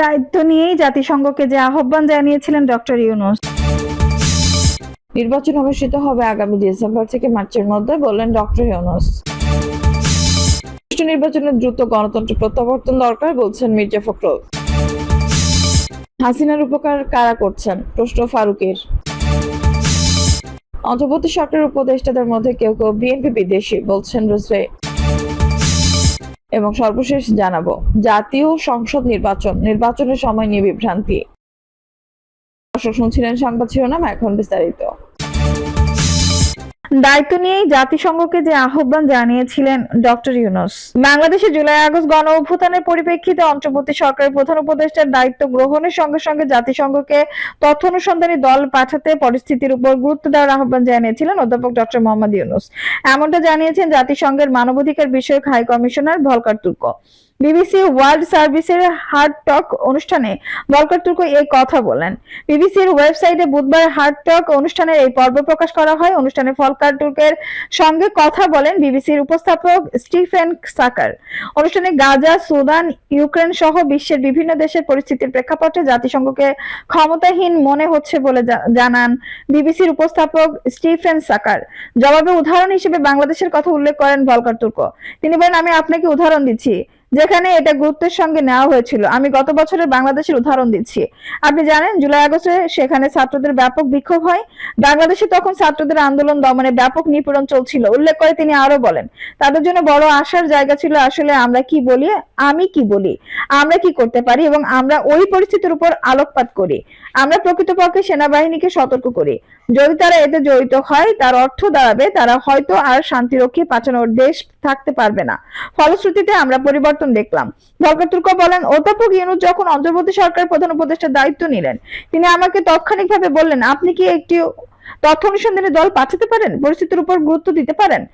দায়িত্ব নিয়েই জাতিসংঘকে যে আহ্বান জানিয়েছিলেন ডক্টর ইউনুস। নির্বাচন অনুষ্ঠিত হবে আগামী ডিসেম্বর থেকে মার্চের মধ্যে বললেন ডক্টর ইউনুস। নির্বাচনের দ্রুত গণতন্ত্র প্রত্যাবর্তন দরকার বলছেন মির্জা ফখরুল। হাসিনার উপকার কারা করছেন? প্রশ্ন ফারুকের। অন্তর্বর্তী সরকারের উপদেষ্টাদের মধ্যে কেউ কেউ বিএনপি বিদেশি বলছেন রুসরে। এবং সর্বশেষ জানাব, জাতীয় সংসদ নির্বাচন, নির্বাচনের সময় নিয়ে বিভ্রান্তি। দর্শক, শুনছিলেন সংবাদ শিরোনাম, এখন বিস্তারিত। দায়িত্ব নিয়েই জাতিসংঘকে যে আহ্বান জানিয়েছিলেন ডক্টর ইউনুস। বাংলাদেশে জুলাই আগস্ট গণ অভ্যুত্থানের পরিপ্রেক্ষিতে অন্তর্বর্তী সরকারের প্রধান উপদেষ্টার দায়িত্ব গ্রহণের সঙ্গে সঙ্গে জাতিসংঘকে তথ্য অনুসন্ধানী দল পাঠাতে পরিস্থিতির উপর গুরুত্ব দেওয়ার আহ্বান জানিয়েছিলেন অধ্যাপক ডক্টর মোহাম্মদ ইউনুস। এমনটা জানিয়েছেন জাতিসংঘের মানবাধিকার বিষয়ক high commissioner Volker Turk. BBC World সার্ভিসের হার্ড টক অনুষ্ঠানে ভলকার তুর্ক এই কথা বলেন। বিবিসির ওয়েবসাইটে বুধবার হার্ড টক অনুষ্ঠানের এই পর্ব প্রকাশ করা হয়। অনুষ্ঠানে ফলকার তুর্কের সঙ্গে কথা বলেন বিবিসির উপস্থাপক স্টিফেন সাকার। অনুষ্ঠানে গাজা, সুদান, ইউক্রেন সহ বিশ্বের বিভিন্ন দেশের পরিস্থিতির প্রেক্ষাপটে জাতিসংঘকে ক্ষমতাহীন মনে হচ্ছে বলে জানান বিবিসির উপস্থাপক স্টিফেন সাকার। জবাবে উদাহরণ হিসেবে বাংলাদেশের কথা উল্লেখ করেন ভলকার তুর্ক। তিনি বলেন, আমি আপনাকে উদাহরণ দিচ্ছি। যেখানে এটা গুরুত্বের সঙ্গে নেওয়া হয়েছিল। আমি গত বছরের বাংলাদেশের উদাহরণ দিচ্ছি। আপনি জানেন, জুলাই আগস্টে সেখানে ছাত্রদের ব্যাপক বিক্ষোভ হয়। বাংলাদেশে তখন ছাত্রদের আন্দোলন দমনে ব্যাপক নিপীড়ন চলছিল। উল্লেখ করে তিনি আরও বলেন, তাদের জন্য বড় আশার জায়গা ছিল আসলে আমরা কি বলি, আমি কি বলি, আমরা কি করতে পারি এবং আমরা ওই পরিস্থিতির উপর আলোকপাত করি। আমরা প্রকৃতপক্ষে সেনাবাহিনীকে সতর্ক করি। যদি তারা এতে জড়িত হয়, তার অর্থ দাঁড়াবে, তারা হয়তো আর শান্তিরক্ষী পাঠানোর দেশ থাকতে পারবে না। ফলশ্রুতিতে আমরা পরিবর্তন দেখলাম। ভলকার তুর্ক বলেন, অধ্যাপক ইউনুস যখন অন্ধ্রপ্রদেশ সরকার প্রধান উপদেষ্টার দায়িত্ব নিলেন, তিনি আমাকে তাৎক্ষণিকভাবে বললেন, আপনি কি একটি তথ্য অনুসন্ধানী দল পাঠাতে পারেন? পরিস্থিতির উপর গুরুত্ব দিতে পারেন?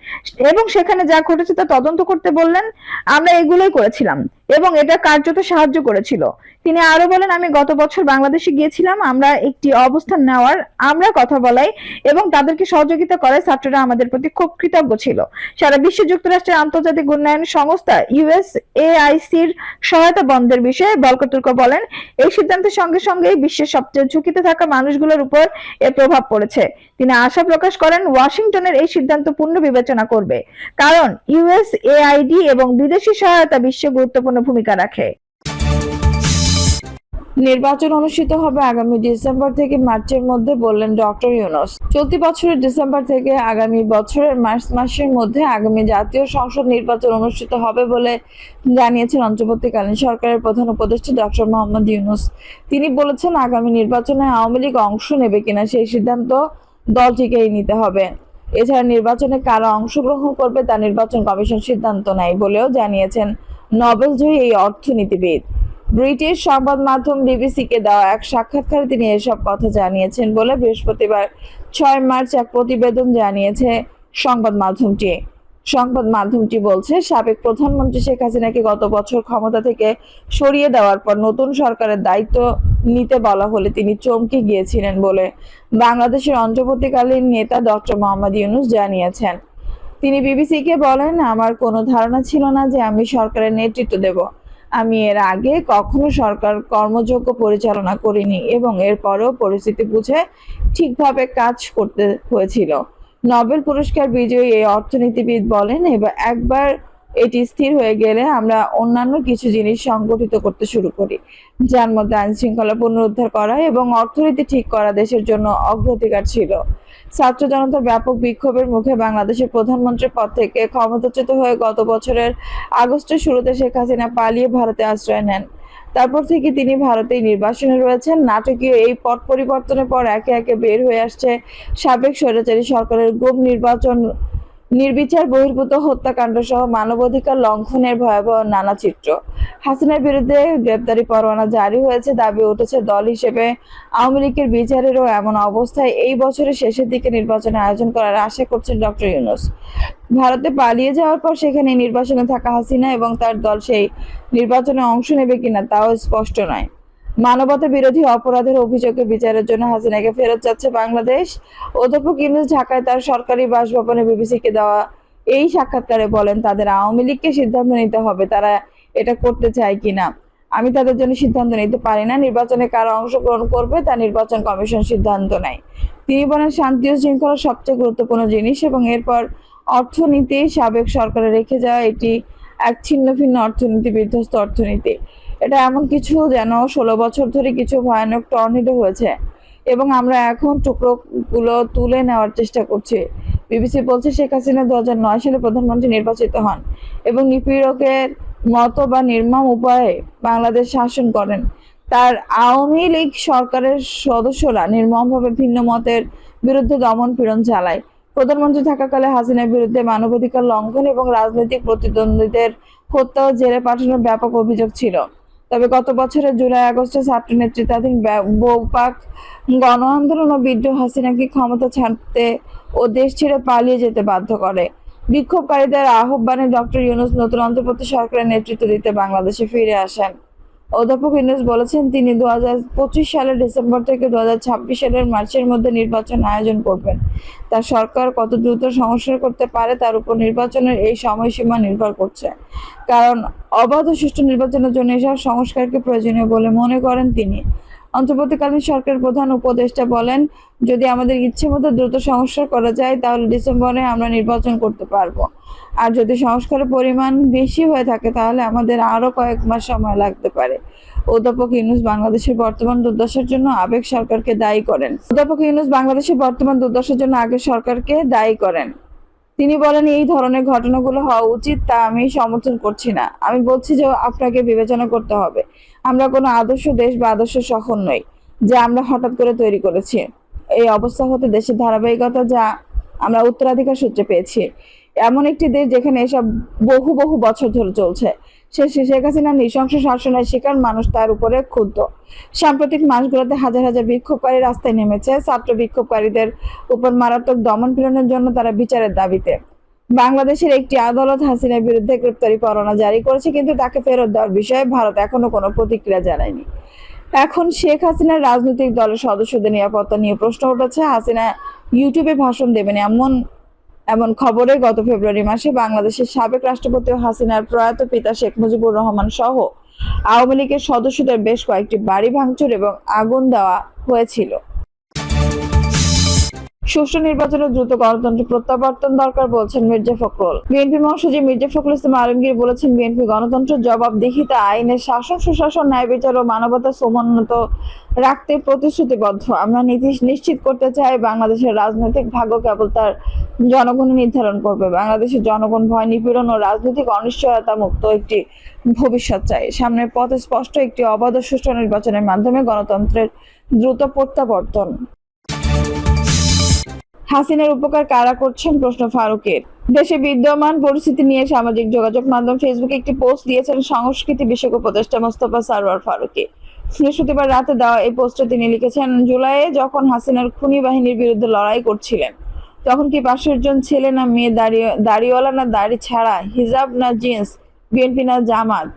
এবং সেখানে যা ঘটেছে তা তদন্ত করতে বললেন, আমরা এগুলোই করেছিলাম। এবং এটা কার্যত সাহায্য করেছিল। তিনি আরও বলেন, আমি গত বছর বাংলাদেশে গিয়েছিলাম, আমরা একটি অবস্থান নেওয়ার, আমরা কথা বলাই এবং তাদেরকে সহযোগিতা করে ছাত্ররা আমাদের প্রতি খুব কৃতজ্ঞ ছিল। সারা বিশ্বে যুক্তরাষ্ট্রের আন্তর্জাতিক উন্নয়ন সংস্থা ইউএস এআইসির সহায়তা বন্ধের বিষয়ে বলকতুর্ক বলেন, এই সিদ্ধান্তের সঙ্গে সঙ্গে বিশ্বের সবচেয়ে ঝুঁকিতে থাকা মানুষগুলোর উপর এর প্রভাব পড়েছে। তিনি আশা প্রকাশ করেন ওয়াশিংটনের এই সিদ্ধান্ত পূর্ণ বিবেচনা করবে। কারণ ইউএস এআইডি এবং বিদেশি সহায়তা বিশ্বে গুরুত্বপূর্ণ ভূমিকা রাখে। নির্বাচন অনুষ্ঠিত হবে আগামী ডিসেম্বর থেকে মার্চের মধ্যে বললেন ডক্টর ইউনুস। চলতি বছরের ডিসেম্বর থেকে আগামী বছরের মার্চ মাসের মধ্যে আগামী জাতীয় সংসদ নির্বাচন অনুষ্ঠিত হবে বলে জানিয়েছেন অন্তর্বর্তীকালীন সরকারের প্রধান উপদেষ্টা ডক্টর মোহাম্মদ ইউনুস। তিনি বলেছেন, আগামী নির্বাচনে আওয়ামী লীগ অংশ নেবে কিনা সেই সিদ্ধান্ত দলটিকেই নিতে হবে। এছাড়া নির্বাচনে কারা অংশগ্রহণ করবে তা নির্বাচন কমিশন সিদ্ধান্ত নেয় বলেও জানিয়েছেন, নোবেলজয়ী এই অর্থনীতিবিদ। ব্রিটিশ সংবাদ মাধ্যম বিবিসিকে দেওয়া এক সাক্ষাৎকারে তিনি এসব কথা জানিয়েছেন বলে বৃহস্পতিবার ছয় মার্চ এক প্রতিবেদন জানিয়েছে সংবাদ মাধ্যমটি। সংবাদ মাধ্যমটি বলছে, সাবেক প্রধানমন্ত্রী শেখ হাসিনাকে গত বছর ক্ষমতা থেকে সরিয়ে দেওয়ার পর নতুন সরকারের দায়িত্ব নিতে বলা হলে তিনি চমকে গিয়েছিলেন বলে বাংলাদেশের অন্তর্বর্তীকালীন নেতা ডক্টর মোহাম্মদ ইউনুস জানিয়েছেন। তিনি বিবিসিকে বলেন, আমার কোনো ধারণা ছিল না যে আমি সরকারের নেতৃত্ব দেব। আমি এর আগে কখনো সরকার কর্মযোগ্য পরিচালনা করিনি এবং এরপরেও পরিস্থিতি বুঝে ঠিকভাবে কাজ করতে হয়েছিল। নোবেল পুরস্কার বিজয়ী এই অর্থনীতিবিদ বলেন, এবার একবার এটি স্থির হয়ে গেলে আমরা অন্যান্য কিছু জিনিস সংগঠিত করতে শুরু করি। যার মধ্যে আইন শৃঙ্খলা পুনরুদ্ধার করা এবং অর্থনীতি ঠিক করা দেশের জন্য অগ্রাধিকার ছিল। ছাত্র জনতার ব্যাপক বিক্ষোভের মুখে বাংলাদেশের প্রধানমন্ত্রীর পদ থেকে ক্ষমতাচ্যুত হয়ে গত বছরের আগস্টের শুরুতে শেখ হাসিনা পালিয়ে ভারতে আশ্রয় নেন। তারপর থেকে তিনি ভারতেই নির্বাসনে রয়েছেন। নাটকীয় এই পট পরিবর্তনের পর একে একে বের হয়ে আসছে সাবেক স্বৈরাচারী সরকারের গুম নির্বাচন নির্বিচার বহির্ভূত হত্যাকাণ্ড সহ মানবাধিকার লঙ্ঘনের ভয়াবহ নানা চিত্র। হাসিনার বিরুদ্ধে গ্রেপ্তারি পরোয়ানা জারি হয়েছে, দাবি উঠেছে দল হিসেবে। আওয়ামী লীগের বিচারেরও এমন অবস্থায় এই বছরের শেষের দিকে নির্বাচনের আয়োজন করার আশা করছেন ডক্টর ইউনুস। ভারতে পালিয়ে যাওয়ার পর সেখানে নির্বাচনে থাকা হাসিনা এবং তার দল সেই নির্বাচনে অংশ নেবে কিনা তাও স্পষ্ট নয়। মানবতা বিরোধী অপরাধের অভিযোগে বিচারের জন্য হাসিনাকে ফেরত যাচ্ছে বাংলাদেশ। অধ্যাপক ইউনুস ঢাকায় তার সরকারি বাসভবনে বিবিসিকে দেওয়া এই সাক্ষাৎকারে বলেন, তাদের আওয়ামী লীগকে সিদ্ধান্ত নিতে হবে, তারা এটা করতে চায় কিনা। আমি তাদের জন্য সিদ্ধান্ত নিতে পারি না। নির্বাচনে কারা অংশগ্রহণ করবে তা নির্বাচন কমিশন সিদ্ধান্ত নেয়। তিনি বলেন, শান্তি ও শৃঙ্খলা সবচেয়ে গুরুত্বপূর্ণ জিনিস এবং এরপর অর্থনীতি সাবেক সরকারে রেখে যাওয়া এটি এক ছিন্ন ভিন্ন অর্থনীতি বিধ্বস্ত অর্থনীতি। এটা এমন কিছু যেন ষোলো বছর ধরে কিছু ভয়ানক টর্নেডো হয়েছে। এবং আমরা এখন টুকরোগুলো তুলে নেওয়ার চেষ্টা করছি। বিবিসি বলছে শেখ হাসিনা দু নয় সালে প্রধানমন্ত্রী নির্বাচিত হন এবং নিপীড়কের মতো বা নির্মম উপায়ে বাংলাদেশ শাসন করেন। তার আওয়ামী লীগ সরকারের সদস্যরা নির্মমভাবে ভিন্ন মতের বিরুদ্ধে দমন পীড়ন চালায়। প্রধানমন্ত্রী থাকাকালে হাসিনার বিরুদ্ধে মানবাধিকার লঙ্ঘন এবং রাজনৈতিক প্রতিদ্বন্দ্বীদের হত্যা ও জেলে পাঠানোর ব্যাপক অভিযোগ ছিল। তবে গত বছরের জুলাই, আগস্টে ছাত্র নেতৃত্বাধীন বৌপাক গণ আন্দোলন ও বিদ্রোহ হাসিনাকে ক্ষমতা ছাড়তে ও দেশ ছেড়ে পালিয়ে যেতে বাধ্য করে। বিক্ষোভকারীদের আহ্বানে ডক্টর ইউনুস নতুন অন্তর্বর্তী সরকারের নেতৃত্ব দিতে বাংলাদেশে ফিরে আসেন। অধ্যাপক ইউনুস বলেছেন, তিনি দুহাজার পঁচিশ সালের ডিসেম্বর থেকে দু হাজার ছাব্বিশ সালের মার্চের মধ্যে নির্বাচন আয়োজন করবেন। তার সরকার কত দ্রুত সংস্কার করতে পারে তার উপর নির্বাচনের এই সময়সীমা নির্ভর করছে। কারণ অবাধ সুষ্ঠু নির্বাচনের জন্য এসব সংস্কারকে প্রয়োজনীয় বলে মনে করেন তিনি। অন্তর্বর্তীকালীন সরকারের প্রধান উপদেষ্টা বলেন, যদি আমাদের ইচ্ছে মতো দ্রুত সংস্কার করা যায়, তাহলে ডিসেম্বরে আমরা নির্বাচন করতে পারব। আর যদি সংস্কারের পরিমাণ বেশি হয়ে থাকে, তাহলে আমাদের আরও কয়েক মাস সময় লাগতে পারে। অধ্যাপক ইউনুস বাংলাদেশের বর্তমান দুর্দশার জন্য আবেগ সরকারকে দায়ী করেন। অধ্যাপক ইউনুস বাংলাদেশের বর্তমান দুর্দশার জন্য আগের সরকারকে দায়ী করেন। তিনি বলেন, এই ধরনের ঘটনাগুলো হওয়া উচিত, তা আমি সমর্থন করছি না। আমি বলছি যে আপনাকে বিবেচনা করতে হবে। আমরা কোনো আদর্শ দেশ বা আদর্শ শহর নই, যা আমরা হঠাৎ করে তৈরি করেছি। এই অবস্থা হতে দেশের ধারাবাহিকতা যা আমরা উত্তরাধিকার সূত্রে পেয়েছি। এমন একটি দেশ যেখানে এসব বহু বহু বছর ধরে চলছে। সে- শেখ হাসিনার নৃশংস শাসনের শিকার মানুষ তার উপরে ক্ষুব্ধ। সাম্প্রতিক মাসগুলোতে হাজার হাজার বিক্ষোভকারী রাস্তায় নেমেছে। ছাত্র বিক্ষোভকারীদের উপর মারাত্মক দমন পীড়নের জন্য তারা বিচারের দাবিতে। বাংলাদেশের একটি আদালত হাসিনার বিরুদ্ধে গ্রেপ্তারি পরোয়ানা জারি করেছে, কিন্তু তাকে ফেরত দেওয়ার বিষয়ে ভারত এখনও কোনো প্রতিক্রিয়া জানায়নি। এখন শেখ হাসিনার রাজনৈতিক দলের সদস্যদের নিরাপত্তা নিয়ে প্রশ্ন উঠেছে। হাসিনা ইউটিউবে ভাষণ দেবেন এমন এমন খবরে গত ফেব্রুয়ারি মাসে বাংলাদেশের সাবেক রাষ্ট্রপতি হাসিনার প্রয়াত পিতা শেখ মুজিবুর রহমান সহ আওয়ামী লীগের সদস্যদের বেশ কয়েকটি বাড়ি ভাঙচুর এবং আগুন দেওয়া হয়েছিল। সুষ্ঠু নির্বাচনে দ্রুত গণতন্ত্র প্রত্যাবর্তন দরকার বলছেন মির্জা ফখরুল। বিএনপি মহাসচিব মির্জা ফখরুল ইসলাম আলমগীর বলেছেন, বিএনপি গণতন্ত্রের জবাবদিহিতা আইনের শাসন, সুশাসন, ন্যায় বিচার ও মানবতা সমুন্নত রাখতে প্রতিশ্রুতিবদ্ধ। আমরা নীতি নিশ্চিত করতে চাই বাংলাদেশের রাজনৈতিক ভাগ্য কেবল তার জনগণ নির্ধারণ করবে। বাংলাদেশের জনগণ ভয়, নিপীড়ন ও রাজনৈতিক অনিশ্চয়তা মুক্ত একটি ভবিষ্যৎ চাই। সামনের পথে স্পষ্ট একটি অবাধ সুষ্ঠু নির্বাচনের মাধ্যমে গণতন্ত্রের দ্রুত প্রত্যাবর্তন। হাসিনার উপকার কারা করছেন প্রশ্ন ফারুকের। দেশে বিদ্যমান পরিস্থিতি নিয়ে সামাজিক যোগাযোগ মাধ্যম ফেসবুকে একটি পোস্ট দিয়েছেন সংস্কৃতি বিষয়ক উপদেষ্টা মোস্তফা সারোয়ার ফারুকি বৃহস্পতিবার রাতে দেওয়া এই পোস্টে তিনি লিখেছেন, জুলাইয়ে যখন হাসিনার খুনি বাহিনীর বিরুদ্ধে লড়াই করছিলেন, তখন কি পাশের জন ছেলে না মেয়ে দাড়িয়ে, দাড়িওয়ালা না দাড়ি ছাড়া হিজাব না জিন্স, বিএনপি না জামাত,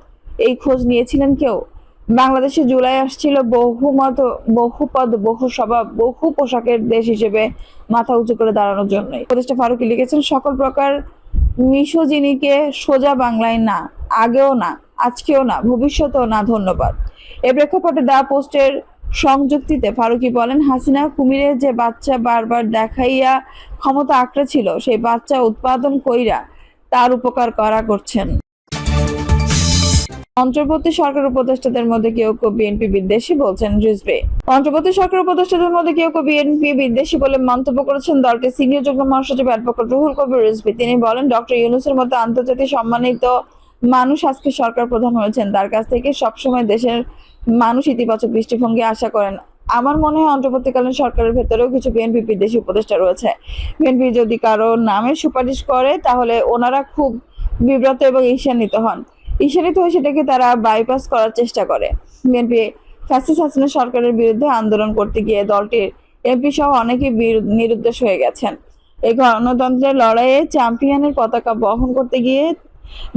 এই খোঁজ নিয়েছিলেন কেউ? বাংলাদেশে জুলাই আসছিল বহুমত বহুপদ বহু স্বভাব বহু পোশাকের দেশ হিসেবে মাথা উঁচু করে দাঁড়ানোর জন্যই। উপদেষ্টা ফারুকি লিখেছেন, সকল প্রকার মিশোজিনিকে সোজা বাংলায় না, আগেও না, আজকেও না, ভবিষ্যতেও না, ধন্যবাদ। এ প্রেক্ষাপটে দা পোস্টের সংযুক্তিতে ফারুকি বলেন, হাসিনা কুমিরের যে বাচ্চা বারবার দেখাইয়া ক্ষমতা আঁকড়ে ছিল, সেই বাচ্চা উৎপাদন কইরা তার উপকার করা করছেন। অন্তর্বর্তী সরকার উপদেষ্টাদের মধ্যে কেউ কেউ বিএনপি বিদ্বেষী বলছেন রিজভি। অন্তর্বর্তী সরকার উপদেষ্টাদের মধ্যে কেউ কেউ বিএনপি বিদ্বেষী বলে মন্তব্য করেছেন দলটির সিনিয়র যুগ্ম মহাসচিব অ্যাডভোকেট রুহুল কবির রিজভি। তিনি বলেন, ডক্টর ইউনুসের মতো আন্তর্জাতিক সম্মানিত মানুষ আজকে সরকার প্রধান হয়েছেন। তার কাছ থেকে সবসময় দেশের মানুষ ইতিবাচক দৃষ্টিভঙ্গি আশা করেন। আমার মনে হয় অন্তর্বর্তীকালীন সরকারের ভেতরেও কিছু বিএনপি বিদেশি উপদেষ্টা রয়েছে। বিএনপি যদি কারও নামে সুপারিশ করে, তাহলে ওনারা খুব বিব্রত এবং ঈর্ষান্বিত হন। ঈর্ষান্বিত হয়ে সেটাকে তারা বাইপাস করার চেষ্টা করে। বিএনপি ফ্যাসিস হাসিনা সরকারের বিরুদ্ধে আন্দোলন করতে গিয়ে দলটির এমপি সহ অনেকে নিরুদ্দেশ হয়ে গেছেন। এই গণতন্ত্রের লড়াইয়ে চ্যাম্পিয়নের পতাকা বহন করতে গিয়ে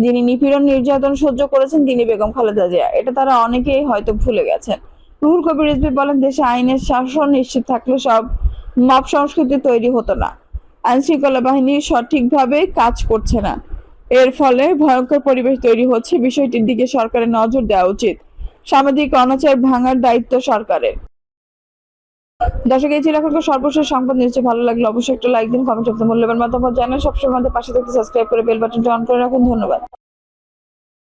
যিনি নিপীড়ন, নির্যাতন সহ্য করেছেন তিনি বেগম খালেদা জিয়া। এটা তারা অনেকেই হয়তো ভুলে গেছেন। রুহুল কবির রিজভী বলেন, দেশে আইনের শাসন নিশ্চিত থাকলে সব মব সংস্কৃতি তৈরি হতো না। আইন শৃঙ্খলা বাহিনী সঠিকভাবে কাজ করছে না। এর ফলে ভয়ঙ্কর পরিবেশ তৈরি হচ্ছে। বিষয়টির দিকে সরকারের নজর দেওয়া উচিত। সামাজিক অনাচার ভাঙার দায়িত্ব সরকারের। দর্শক, এই ছিল এখনকার সর্বশেষ সংবাদ। নিশ্চয়ই ভালো লাগল অবশ্যই একটা লাইক দিন, কমেন্ট করতে মূল্যবান মতামত জানান। সবসময় আমাদের পাশে থাকতে সাবস্ক্রাইব করে বেল বাটনটা অন করে রাখুন। ধন্যবাদ।